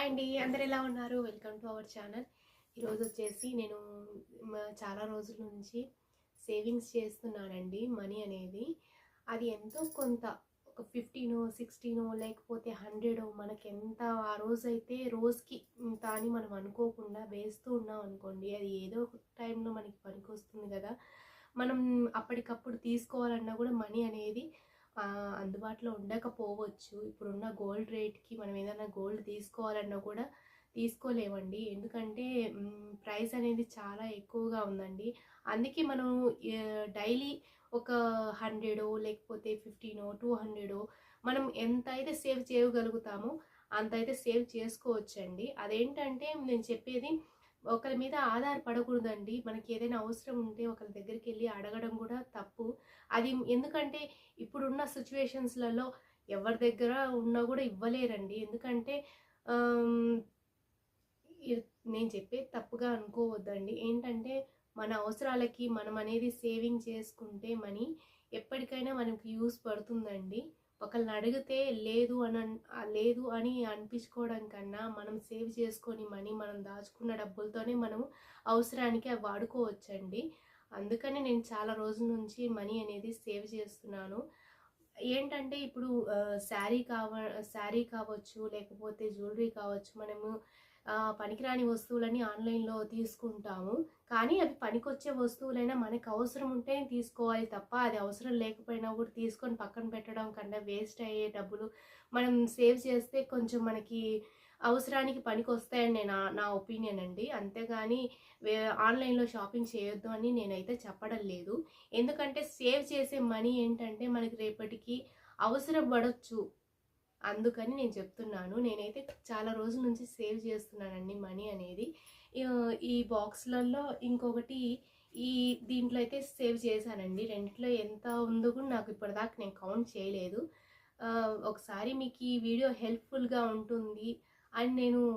Hi అండి. అందరు ఎలా ఉన్నారు? వెల్కమ్ టు అవర్ ఛానల్ ఈరోజు వచ్చేసి నేను చాలా రోజుల నుంచి సేవింగ్స్ చేస్తున్నానండి మనీ అనేది. అది ఎంతో కొంత ఒక ఫిఫ్టీనో సిక్స్టీనో లేకపోతే హండ్రెడో మనకి ఎంత ఆ రోజైతే రోజుకి ఇంత అని మనం అనుకోకుండా వేస్తూ ఉన్నాం అనుకోండి. అది ఏదో ఒక టైంలో మనకి పనికొస్తుంది కదా. మనం అప్పటికప్పుడు తీసుకోవాలన్నా కూడా మనీ అనేది అందుబాటులో ఉండకపోవచ్చు. ఇప్పుడున్న గోల్డ్ రేట్కి మనం ఏదైనా గోల్డ్ తీసుకోవాలన్నా కూడా తీసుకోలేమండి. ఎందుకంటే ప్రైస్ అనేది చాలా ఎక్కువగా ఉందండి. అందుకే మనం డైలీ ఒక హండ్రెడో లేకపోతే ఫిఫ్టీనో టూ హండ్రెడో మనం ఎంత అయితే సేవ్ చేయగలుగుతామో అంత అయితే సేవ్ చేసుకోవచ్చండి. అదేంటంటే నేను చెప్పేది ఒకరి మీద ఆధారపడకూడదండి. మనకి ఏదైనా అవసరం ఉంటే ఒకరి దగ్గరికి వెళ్ళి అడగడం కూడా తప్పు. అది ఎందుకంటే ఇప్పుడున్న సిచ్యువేషన్స్లలో ఎవరి దగ్గర ఉన్నా కూడా ఇవ్వలేరండి. ఎందుకంటే నేను చెప్పేది తప్పుగా అనుకోవద్దండి. ఏంటంటే మన అవసరాలకి మనం అనేది సేవింగ్ చేసుకుంటే మనీ ఎప్పటికైనా మనకి యూస్ పడుతుందండి. ఒకళ్ళని అడిగితే లేదు అని లేదు అని అనిపించుకోవడం కన్నా మనం సేవ్ చేసుకొని మనీ మనం దాచుకున్న డబ్బులతోనే మనం అవసరానికి అవి వాడుకోవచ్చండి. అందుకని నేను చాలా రోజుల నుంచి మనీ అనేది సేవ్ చేస్తున్నాను. ఏంటంటే ఇప్పుడు శారీ కావ శారీ కావచ్చు లేకపోతే జ్యువెలరీ కావచ్చు మనము పనికిరాని వస్తువులని ఆన్లైన్లో తీసుకుంటాము. కానీ అవి పనికొచ్చే వస్తువులైనా మనకు అవసరం ఉంటేనే తీసుకోవాలి తప్ప అది అవసరం లేకపోయినా కూడా తీసుకొని పక్కన పెట్టడం కన్నా వేస్ట్ అయ్యే డబ్బులు మనం సేవ్ చేస్తే కొంచెం మనకి అవసరానికి పనికి వస్తాయని నేను నా- నా ఒపీనియన్ అండి. అంతేగాని వే ఆన్లైన్లో షాపింగ్ చేయొద్దు అని నేనైతే చెప్పడం లేదు. ఎందుకంటే సేవ్ చేసే మనీ ఏంటంటే మనకి రేపటికి అవసరం పడవచ్చు అందుకని నేను చెప్తున్నాను. నేనైతే చాలా రోజుల నుంచి సేవ్ చేస్తున్నానండి మనీ అనేది. ఈ- బాక్స్లలో ఇంకొకటి ఈ దీంట్లో అయితే సేవ్ చేశానండి. రెండిట్లో ఎంత ఉందో కూడా నాకు ఇప్పటిదాకా నేను కౌంట్ చేయలేదు. ఒకసారి మీకు ఈ వీడియో హెల్ప్ఫుల్గా ఉంటుంది అని నేను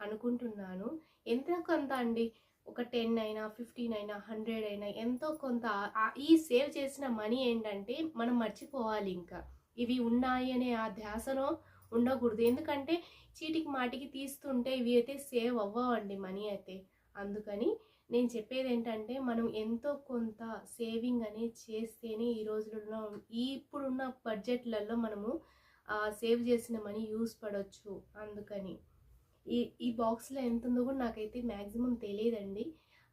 అనుకుంటున్నాను. ఎంతో కొంత అండి? ఒక టెన్ అయినా ఫిఫ్టీన్ అయినా హండ్రెడ్ అయినా ఎంతో కొంత ఈ సేవ్ చేసిన మనీ ఏంటంటే మనం మర్చిపోవాలి ఇంకా. ఇవి ఉన్నాయి అనే ఆ ధ్యాసలో ఉండకూడదు. ఎందుకంటే చీటికి మాటికి తీస్తుంటే ఇవి అయితే సేవ్ అవ్వవండి మనీ అయితే. అందుకని నేను చెప్పేది ఏంటంటే మనం ఎంతో కొంత సేవింగ్ అనేది చేస్తేనే ఈ రోజుల్లో ఈ ఇప్పుడున్న బడ్జెట్లలో మనము సేవ్ చేసిన మనీ యూస్ పడవచ్చు అందుకని ఈ ఈ బాక్స్లో ఎంత ఉందో కూడా నాకైతే మ్యాక్సిమం తెలియదండి.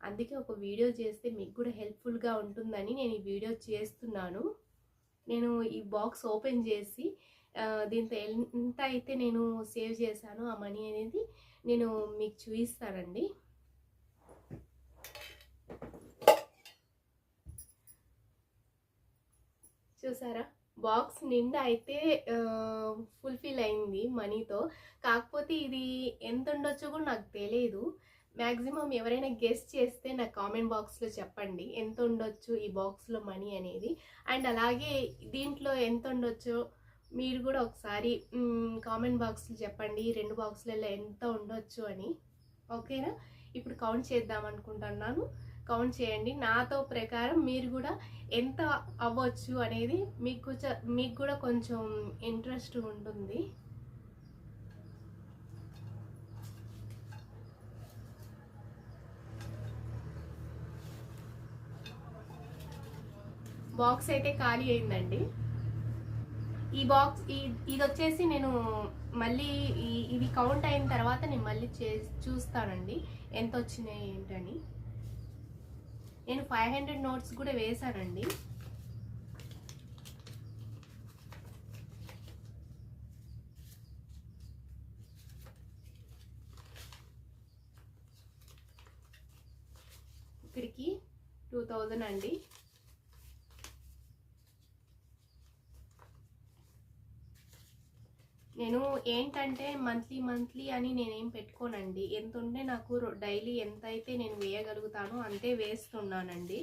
అందుకే ఒక వీడియో చేస్తే మీకు కూడా హెల్ప్ఫుల్గా ఉంటుందని నేను ఈ వీడియో చేస్తున్నాను. నేను ఈ బాక్స్ ఓపెన్ చేసి దీంతో ఎంత అయితే నేను సేవ్ చేశానో ఆ మనీ అనేది నేను మీకు చూపిస్తానండి. చూసారా? బాక్స్ నిండా అయితే ఫుల్ఫిల్ అయింది మనీతో కాకపోతే ఇది ఎంత ఉండొచ్చో కూడా నాకు తెలియదు. మ్యాక్సిమం ఎవరైనా గెస్ట్ చేస్తే నాకు కామెంట్ బాక్స్లో చెప్పండి. ఎంత ఉండొచ్చు ఈ బాక్స్లో మనీ అనేది? అండ్ అలాగే దీంట్లో ఎంత ఉండొచ్చో మీరు కూడా ఒకసారి కామెంట్ బాక్స్లో చెప్పండి. రెండు బాక్స్లలో ఎంత ఉండొచ్చు అని. ఓకేనా? ఇప్పుడు కౌంట్ చేద్దాం అనుకుంటున్నాను. కౌంట్ చేయండి. నాతో ప్రకారం మీరు కూడా ఎంత అవ్వచ్చు అనేది మీకు చ- మీకు కూడా కొంచెం ఇంట్రెస్ట్ ఉంటుంది. బాక్స్ అయితే ఖాళీ అయిందండి. ఈ బాక్స్ ఈ ఇది వచ్చేసి నేను మళ్ళీ ఇవి కౌంట్ అయిన తర్వాత నేను మళ్ళీ చే చూస్తానండి. ఎంత వచ్చినాయి ఏంటని. నేను ఫైవ్ హండ్రెడ్ నోట్స్ కూడా వేశానండి. ఇక్కడికి టూ థౌజండ్ అండి. నేను ఏంటంటే మంత్లీ మంత్లీ అని నేనేం పెట్టుకోనండి. ఎంత ఉంటే నాకు డైలీ ఎంత అయితే నేను వేయగలుగుతానో అంతే వేస్తున్నానండి.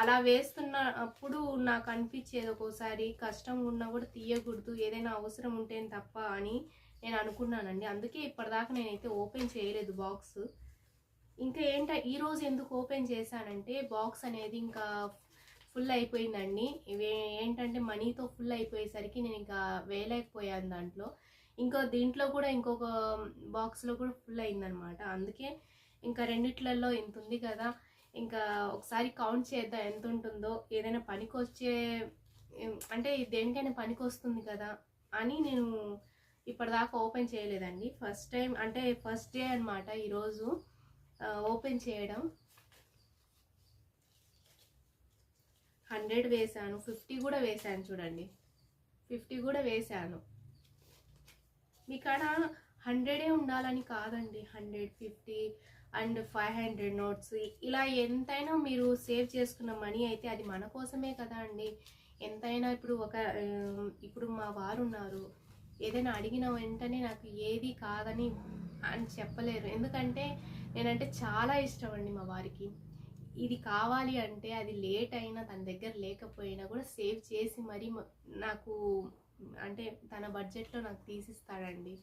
అలా వేస్తున్నప్పుడు నాకు అనిపించేది ఒక్కోసారి కష్టం ఉన్నా కూడా తీయకూడదు ఏదైనా అవసరం ఉంటే తప్ప అని నేను అనుకున్నానండి. అందుకే ఇప్పటిదాకా నేనైతే ఓపెన్ చేయలేదు బాక్స్. ఇంకా ఏంట ఈరోజు ఎందుకు ఓపెన్ చేశానంటే బాక్స్ అనేది ఇంకా ఫుల్ అయిపోయిందండి. ఇవి ఏంటంటే మనీతో ఫుల్ అయిపోయేసరికి నేను ఇంకా వేయలేకపోయాను దాంట్లో. ఇంకా దీంట్లో కూడా ఇంకొక బాక్స్లో కూడా ఫుల్ అయిందనమాట అందుకే ఇంకా రెండిట్లలో ఇంత ఉంది కదా. ఇంకా ఒకసారి కౌంట్ చేద్దాం ఎంత ఉంటుందో ఏదైనా పనికి వచ్చే అంటే దేనికైనా పనికి వస్తుంది కదా అని నేను ఇప్పటిదాకా ఓపెన్ చేయలేదండి. ఫస్ట్ టైం అంటే ఫస్ట్ డే అనమాట ఈరోజు ఓపెన్ చేయడం. హండ్రెడ్ వేసాను ఫిఫ్టీ కూడా వేసాను చూడండి. ఫిఫ్టీ కూడా వేసాను. మీ కాడ హండ్రెడే ఉండాలని కాదండి. Hundred fifty and five hundred notes. ఇలా ఎంతైనా మీరు సేవ్ చేసుకున్న మనీ అయితే అది మన కోసమే కదా అండి. ఎంతైనా ఇప్పుడు ఒక ఇప్పుడు మా వారు ఉన్నారు ఏదైనా అడిగిన వెంటనే నాకు ఏది కాదని అని చెప్పలేరు. ఎందుకంటే నేనంటే చాలా ఇష్టం అండి మా వారికి. ఇది కావాలి అంటే అది లేట్ అయినా తన దగ్గర లేకపోయినా కూడా సేవ్ చేసి మరీ నాకు అంటే తన బడ్జెట్లో నాకు తీసిస్తాడండి.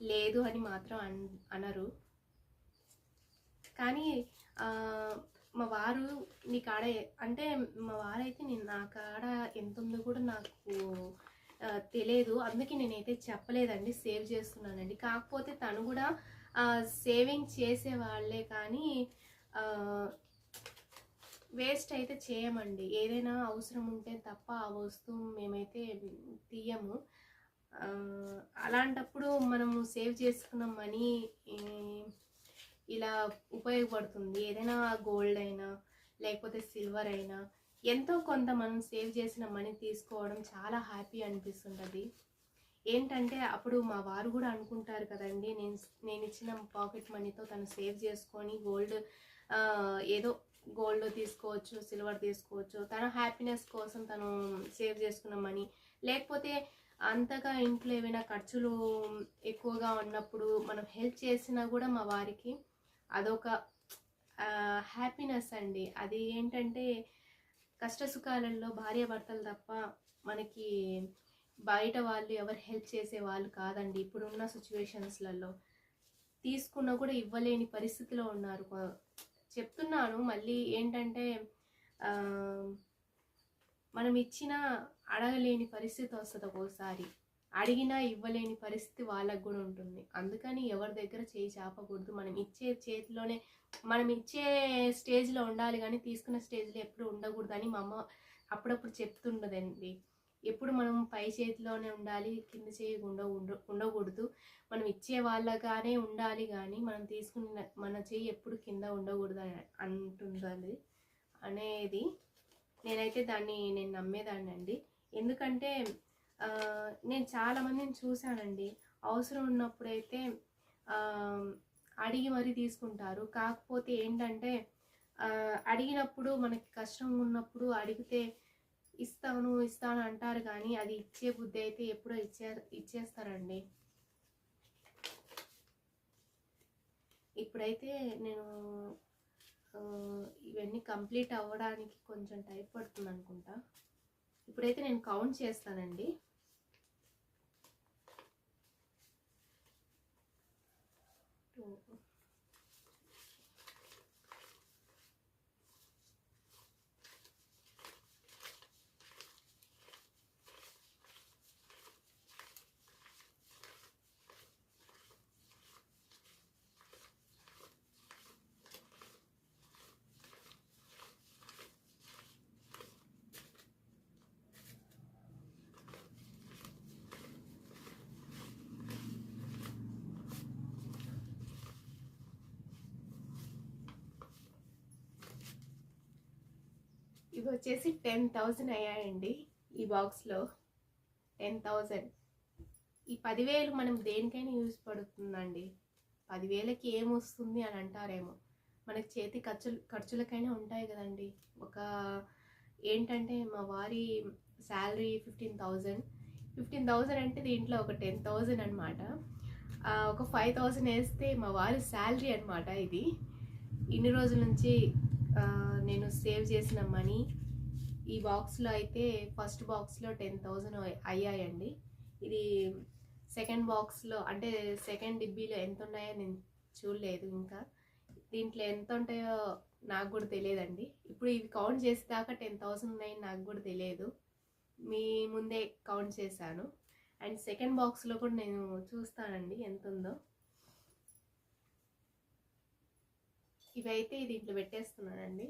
లేదు అని మాత్రం అన్ అనరు. కానీ మా వారు నీ కాడ అంటే మా వారైతే నేను నా కాడ ఎంత ఉందో కూడా నాకు తెలియదు అందుకే నేనైతే చెప్పలేదండి సేవ్ చేస్తున్నానండి. కాకపోతే తను కూడా సేవింగ్ చేసే వాళ్ళే కానీ వేస్ట్ అయితే చేయమండి. ఏదైనా అవసరం ఉంటే తప్ప ఆ వస్తువు మేమైతే తీయము. అలాంటప్పుడు మనము సేవ్ చేసుకున్న మనీ ఇలా ఉపయోగపడుతుంది. ఏదైనా గోల్డ్ అయినా లేకపోతే సిల్వర్ అయినా ఎంతో కొంత మనం సేవ్ చేసిన మనీ తీసుకోవడం చాలా హ్యాపీ అనిపిస్తుంటుంది. ఏంటంటే అప్పుడు మా వారు కూడా అనుకుంటారు కదండి నేను నేను ఇచ్చిన పాకెట్ మనీతో తను సేవ్ చేసుకొని గోల్డ్ ఏదో గోల్డ్ తీసుకోవచ్చు సిల్వర్ తీసుకోవచ్చు తన హ్యాపీనెస్ కోసం తను సేవ్ చేసుకున్న మనీ. లేకపోతే అంతగా ఇంట్లో ఏమైనా ఖర్చులు ఎక్కువగా ఉన్నప్పుడు మనం హెల్ప్ చేసినా కూడా మా వారికి అదొక హ్యాపీనెస్ అండి. అది ఏంటంటే కష్ట సుఖాలలో భార్యాభర్తలు తప్ప మనకి బయట వాళ్ళు ఎవరు హెల్ప్ చేసే వాళ్ళు కాదండి. ఇప్పుడున్న సిచ్యువేషన్స్లలో తీసుకున్నా కూడా ఇవ్వలేని పరిస్థితిలో ఉన్నారు. చెప్తున్నాను మళ్ళీ ఏంటంటే మనం ఇచ్చిన అడగలేని పరిస్థితి వస్తుంది ఒక్కోసారి. అడిగినా ఇవ్వలేని పరిస్థితి వాళ్ళకు కూడా ఉంటుంది. అందుకని ఎవరి దగ్గర చేయి చాపకూడదు. మనం ఇచ్చే చేతిలోనే మనం ఇచ్చే స్టేజ్లో ఉండాలి కానీ తీసుకున్న స్టేజ్లో ఎప్పుడు ఉండకూడదు అని మా అమ్మ అప్పుడప్పుడు చెప్తుండదండి. ఎప్పుడు మనం పై చేతిలోనే ఉండాలి కింద చేయి ఉండ ఉండ- ఉండకూడదు. మనం ఇచ్చే వాళ్ళగానే ఉండాలి కానీ మనం తీసుకున్న మన చేయి ఎప్పుడు కింద ఉండకూడదు అని అంటుందండి. అనేది నేనైతే దాన్ని నేను నమ్మేదాన్ని అండి. ఎందుకంటే నేను చాలామందిని చూశానండి. అవసరం ఉన్నప్పుడైతే అడిగి మరీ తీసుకుంటారు. కాకపోతే ఏంటంటే అడిగినప్పుడు మనకి కష్టం ఉన్నప్పుడు అడిగితే ఇస్తాను ఇస్తాను అంటారు కానీ అది ఇచ్చే బుద్ధి అయితే ఎప్పుడో ఇచ్చే ఇచ్చేస్తారండి. ఇప్పుడైతే నేను ఇవన్నీ కంప్లీట్ అవ్వడానికి కొంచెం టైం పడుతుంది అనుకుంటా. ఇప్పుడైతే నేను కౌంట్ చేస్తానండి. టూ ఇవి వచ్చేసి టెన్ థౌజండ్ అయ్యాయండి ఈ బాక్స్లో. Ten thousand. ఈ పదివేలు మనం దేనికైనా యూజ్ పడుతుందండి. పదివేలకి ఏమొస్తుంది అని అంటారేమో. మనకి చేతి ఖర్చులు ఖర్చులకైనా ఉంటాయి కదండి. ఒక ఏంటంటే మా వారి salary fifteen thousand. Fifteen thousand అంటే దీంట్లో ఒక టెన్ థౌజండ్ అనమాట ఒక ఫైవ్ థౌజండ్ వేస్తే మా వారి శాలరీ అనమాట ఇది. ఇన్ని రోజుల నుంచి నేను సేవ్ చేసిన మనీ ఈ బాక్స్లో అయితే ఫస్ట్ బాక్స్లో టెన్ థౌజండ్ అయ్యాయండి. ఇది సెకండ్ బాక్స్లో అంటే సెకండ్ డిబ్బీలో ఎంత ఉన్నాయో నేను చూడలేదు ఇంకా. దీంట్లో ఎంత ఉంటాయో నాకు కూడా తెలియదండి. ఇప్పుడు ఇవి కౌంట్ చేసేదాకా టెన్ థౌసండ్ ఉన్నాయని నాకు కూడా తెలియదు. మీ ముందే కౌంట్ చేశాను. అండ్ సెకండ్ బాక్స్లో కూడా నేను చూస్తానండి ఎంత ఉందో ఇవైతే దీంట్లో పెట్టేస్తున్నానండి.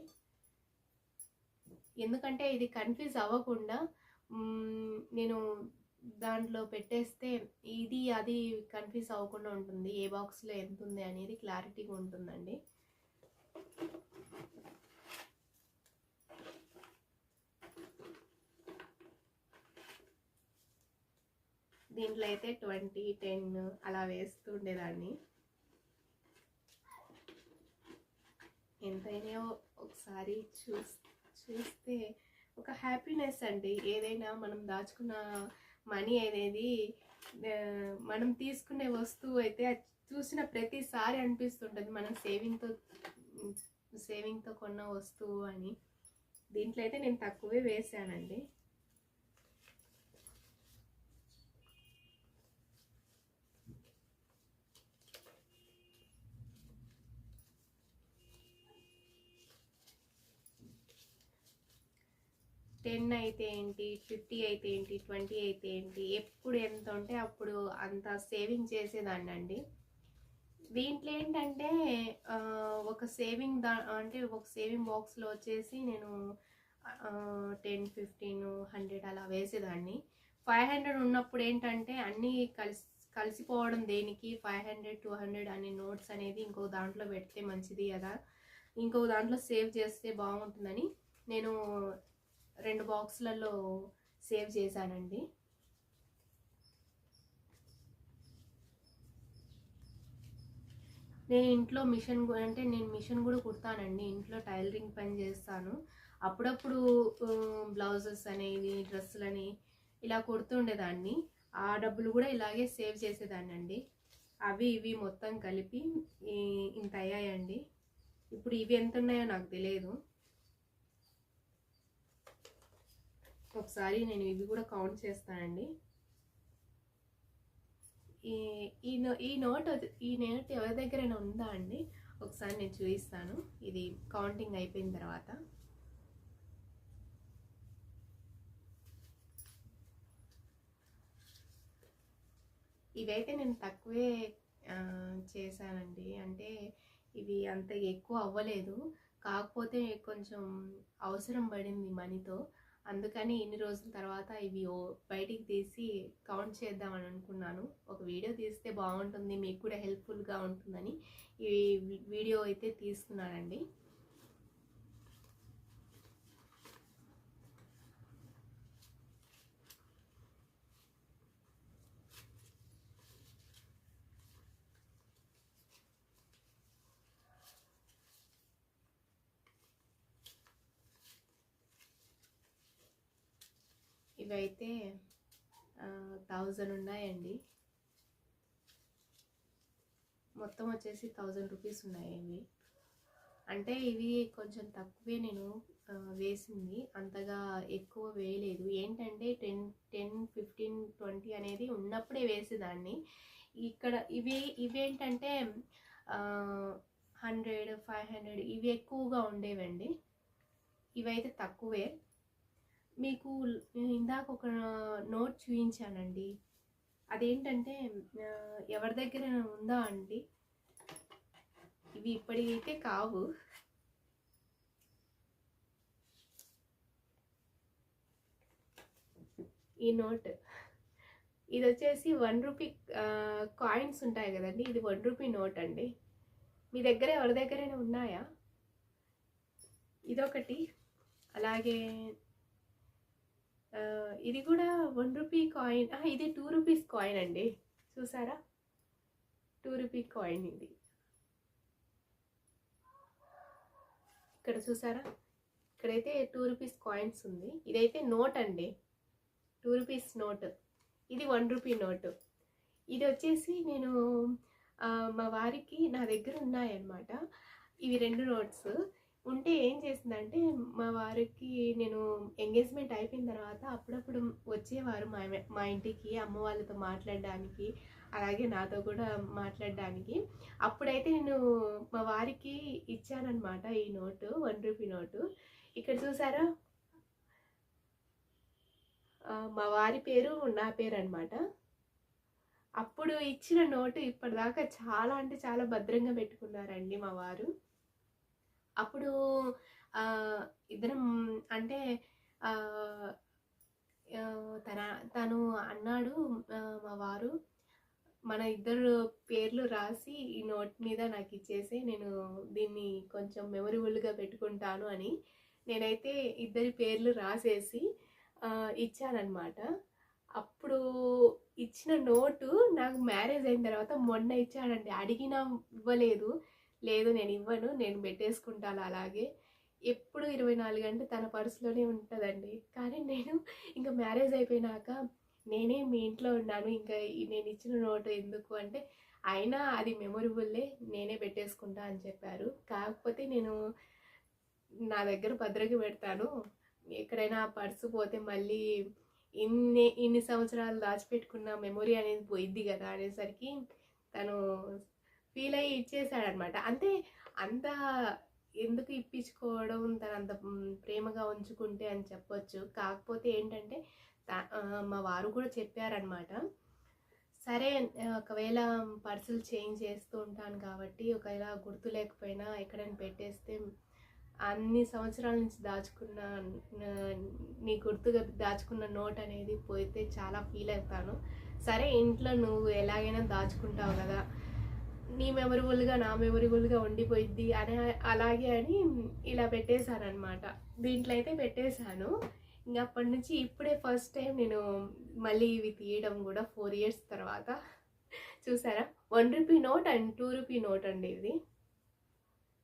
ఎందుకంటే ఇది కన్ఫ్యూజ్ అవ్వకుండా నేను దాంట్లో పెట్టేస్తే ఇది అది కన్ఫ్యూజ్ అవ్వకుండా ఉంటుంది. ఏ బాక్స్లో ఎంత ఉంది అనేది క్లారిటీగా ఉంటుందండి. దీంట్లో అయితే ట్వంటీ టెన్ అలా వేస్తూ ఉండేదాన్ని. ఎంతైనా ఒకసారి చూస్ చూస్తే ఒక హ్యాపీనెస్ అండి. ఏదైనా మనం దాచుకున్న మనీ అనేది మనం తీసుకునే వస్తువు అయితే అది చూసిన ప్రతిసారి అనిపిస్తుంటుంది. మనం సేవింగ్తో సేవింగ్తో కొన్న వస్తువు అని. దీంట్లో అయితే నేను తక్కువే వేసానండి. టెన్ అయితే ఏంటి? ఫిఫ్టీ అయితే ఏంటి? ట్వంటీ అయితే ఏంటి? ఎప్పుడు ఎంత ఉంటే అప్పుడు అంత సేవింగ్ చేసేదాన్ని అండి. దీంట్లో ఏంటంటే ఒక సేవింగ్ దా అంటే ఒక సేవింగ్ బాక్స్లో వచ్చేసి నేను టెన్ ఫిఫ్టీన్ హండ్రెడ్ అలా వేసేదాన్ని. ఫైవ్ హండ్రెడ్ ఉన్నప్పుడు ఏంటంటే అన్నీ కలిసి కలిసిపోవడం దేనికి? ఫైవ్ హండ్రెడ్ టూ హండ్రెడ్ అనే నోట్స్ అనేది ఇంకో దాంట్లో పెడితే మంచిది కదా. ఇంకో దాంట్లో సేవ్ చేస్తే బాగుంటుందని నేను రెండు బాక్స్లలో సేవ్ చేశానండి. నేను ఇంట్లో మిషన్ అంటే నేను మిషన్ కూడా కుడతానండి. ఇంట్లో టైలరింగ్ పని చేస్తాను. అప్పుడప్పుడు బ్లౌజెస్ అనేవి డ్రెస్సులని ఇలా కుడుతుండేదాన్ని. ఆ డబ్బులు కూడా ఇలాగే సేవ్ చేసేదాన్ని అండి అవి ఇవి మొత్తం కలిపి ఇంత అయ్యాయండి. ఇప్పుడు ఇవి ఎంత ఉన్నాయో నాకు తెలియదు. ఒకసారి నేను ఇవి కూడా కౌంట్ చేస్తానండి ఈ ఈ నో ఈ నోట్ ఈ నోట్ ఎవరి దగ్గరైనా ఉందా అండి? ఒకసారి నేను చూపిస్తాను. ఇది కౌంటింగ్ అయిపోయిన తర్వాత. ఇవైతే నేను తక్కువే చేశానండి. అంటే ఇవి అంత ఎక్కువ అవ్వలేదు. కాకపోతే కొంచెం అవసరం పడింది మనీతో. అందుకని ఇన్ని రోజుల తర్వాత ఇవి ఓ- బయటికి తీసి కౌంట్ చేద్దామని అనుకున్నాను. ఒక వీడియో తీస్తే బాగుంటుంది మీకు కూడా హెల్ప్ఫుల్గా ఉంటుందని ఈ వీడియో అయితే తీసుకున్నానండి. ఇవైతే థౌజండ్ ఉన్నాయండి. మొత్తం వచ్చేసి థౌజండ్ రూపీస్ ఉన్నాయి ఇవి అంటే ఇవి కొంచెం తక్కువే నేను వేసింది. అంతగా ఎక్కువ వేయలేదు. ఏంటంటే టెన్ టెన్ ఫిఫ్టీన్ ట్వంటీ అనేది ఉన్నప్పుడే వేసేదాన్ని. ఇక్కడ ఇవి ఇవేంటంటే హండ్రెడ్ ఫైవ్ హండ్రెడ్ ఇవి ఎక్కువగా ఉండేవండి. ఇవైతే తక్కువే. మీకు ఇందాక ఒక నోట్ చూపించానండి అదేంటంటే ఎవరి దగ్గర ఉందా అండి? ఇవి ఇప్పటికైతే కావు. ఈ నోట్. ఇది వచ్చేసి వన్ రూపీ కాయిన్స్ ఉంటాయి కదండి. ఇది వన్ రూపీ నోట్ అండి. మీ దగ్గర ఎవరి దగ్గరైనా ఉన్నాయా? ఇదొకటి. అలాగే ఇది కూడా వన్ రూపీ కాయిన్ ఇది టూ రూపీస్ కాయిన్ అండి. చూసారా? టూ రూపీ కాయిన్ ఇది. ఇక్కడ చూసారా? ఇక్కడైతే టూ రూపీస్ కాయిన్స్ ఉంది. ఇదైతే నోట్ అండి. టూ రూపీస్ నోట్ ఇది వన్ రూపీ నోట్ ఇది వచ్చేసి నేను మా వారికి నా దగ్గర ఉన్నాయన్నమాట. ఇవి రెండు నోట్స్ ఉంటే ఏం చేసిందంటే మా వారికి నేను ఎంగేజ్మెంట్ అయిపోయిన తర్వాత అప్పుడప్పుడు వచ్చేవారు మా మా ఇంటికి అమ్మ వాళ్ళతో మాట్లాడడానికి అలాగే నాతో కూడా మాట్లాడడానికి. అప్పుడైతే నేను మా వారికి ఇచ్చానమాట ఈ నోటు వన్ రూపీ నోటు. ఇక్కడ చూసారా? మా వారి పేరు నా పేరు అనమాట అప్పుడు ఇచ్చిన నోటు ఇప్పటిదాకా చాలా అంటే చాలా భద్రంగా పెట్టుకున్నారండి మా వారు. అప్పుడు ఇద్దరం అంటే తన తను అన్నాడు మా వారు మన ఇద్దరు పేర్లు రాసి ఈ నోట్ మీద నాకు ఇచ్చేసి నేను దీన్ని కొంచెం మెమొరబుల్గా పెట్టుకుంటాను అని నేనైతే ఇద్దరి పేర్లు రాసేసి ఇచ్చానమాట అప్పుడు ఇచ్చిన నోటు నాకు మ్యారేజ్ అయిన తర్వాత మొన్న ఇచ్చాడండి. అడిగినా ఇవ్వలేదు. లేదు నేను ఇవ్వను నేను పెట్టేసుకుంటాను అలాగే. ఎప్పుడు ఇరవై నాలుగు గంటలు తన పర్సులోనే ఉంటుందండి. కానీ నేను ఇంకా మ్యారేజ్ అయిపోయినాక నేనే మీ ఇంట్లో ఉన్నాను ఇంకా నేను ఇచ్చిన నోటు ఎందుకు అంటే అయినా అది మెమొరబుల్లే నేనే పెట్టేసుకుంటా అని చెప్పారు. కాకపోతే నేను నా దగ్గర భద్రకి పెడతాను. ఎక్కడైనా ఆ పర్సు పోతే మళ్ళీ ఇన్ని ఇన్ని సంవత్సరాలు దాచిపెట్టుకున్న మెమొరీ అనేది పోయిద్ది కదా అనేసరికి తను ఫీల్ అయ్యి ఇచ్చేసాడనమాట. అంటే అంత ఎందుకు ఇప్పించుకోవడం తను అంత ప్రేమగా ఉంచుకుంటే అని చెప్పొచ్చు. కాకపోతే ఏంటంటే మా వారు కూడా చెప్పారనమాట. సరే ఒకవేళ పర్సులు చేంజ్ చేస్తూ ఉంటాను కాబట్టి ఒకవేళ గుర్తు లేకపోయినా ఎక్కడైనా పెట్టేస్తే అన్ని సంవత్సరాల నుంచి దాచుకున్న నీ గుర్తుగా దాచుకున్న నోట్ అనేది పోతే చాలా ఫీల్ అవుతాను. సరే ఇంట్లో నువ్వు ఎలాగైనా దాచుకుంటావు కదా నీ మెమొరబుల్గా నా మెమొరబుల్గా ఉండిపోయిద్ది అని అలాగే అని ఇలా పెట్టేశాను అనమాట దీంట్లో అయితే పెట్టేశాను. ఇంకా అప్పటి నుంచి ఇప్పుడే ఫస్ట్ టైం నేను మళ్ళీ ఇవి తీయడం కూడా ఫోర్ ఇయర్స్ తర్వాత. చూసారా? One rupee note and two rupee note అండి ఇది.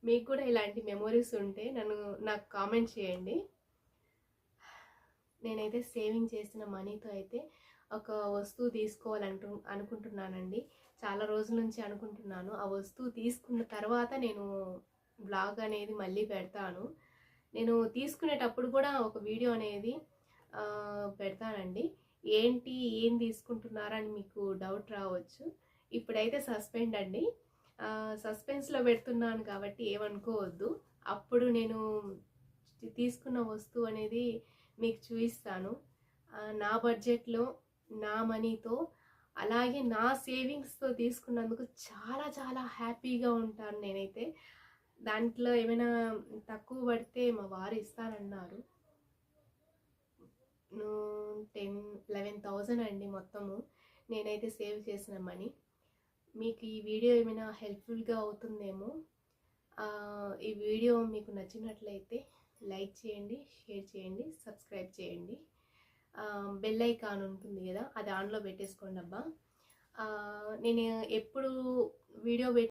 మీకు కూడా ఇలాంటి మెమొరీస్ ఉంటే నన్ను నాకు కామెంట్ చేయండి. నేనైతే సేవింగ్ చేసిన మనీతో అయితే ఒక వస్తువు తీసుకోవాలంటు అనుకుంటున్నానండి. చాలా రోజుల నుంచి అనుకుంటున్నాను. ఆ వస్తువు తీసుకున్న తర్వాత నేను బ్లాగ్ అనేది మళ్ళీ పెడతాను. నేను తీసుకునేటప్పుడు కూడా ఒక వీడియో అనేది పెడతానండి. ఏంటి ఏం తీసుకుంటున్నారని మీకు డౌట్ రావచ్చు. ఇప్పుడైతే సస్పెండ్ అండి. సస్పెన్స్లో పెడుతున్నాను కాబట్టి ఏమనుకోవద్దు. అప్పుడు నేను తీసుకున్న వస్తువు అనేది మీకు చూపిస్తాను. నా బడ్జెట్లో నా మనీతో అలాగే నా సేవింగ్స్తో తీసుకున్నందుకు చాలా చాలా హ్యాపీగా ఉంటాను నేనైతే. దాంట్లో ఏమైనా తక్కువ పడితే మా వారు ఇస్తానన్నారు. టెన్ లెవెన్ థౌజండ్ అండి మొత్తము. నేనైతే సేవ్ చేసిన మనీ. మీకు ఈ వీడియో ఏమైనా హెల్ప్ఫుల్గా అవుతుందేమో ఈ వీడియో మీకు నచ్చినట్లయితే లైక్ చేయండి షేర్ చేయండి సబ్స్క్రైబ్ చేయండి. బెల్ ఐకాన్ ఉంటుంది కదా అది ఆన్లో పెట్టేసుకోండి అబ్బా నేను ఎప్పుడు వీడియో పెట్టి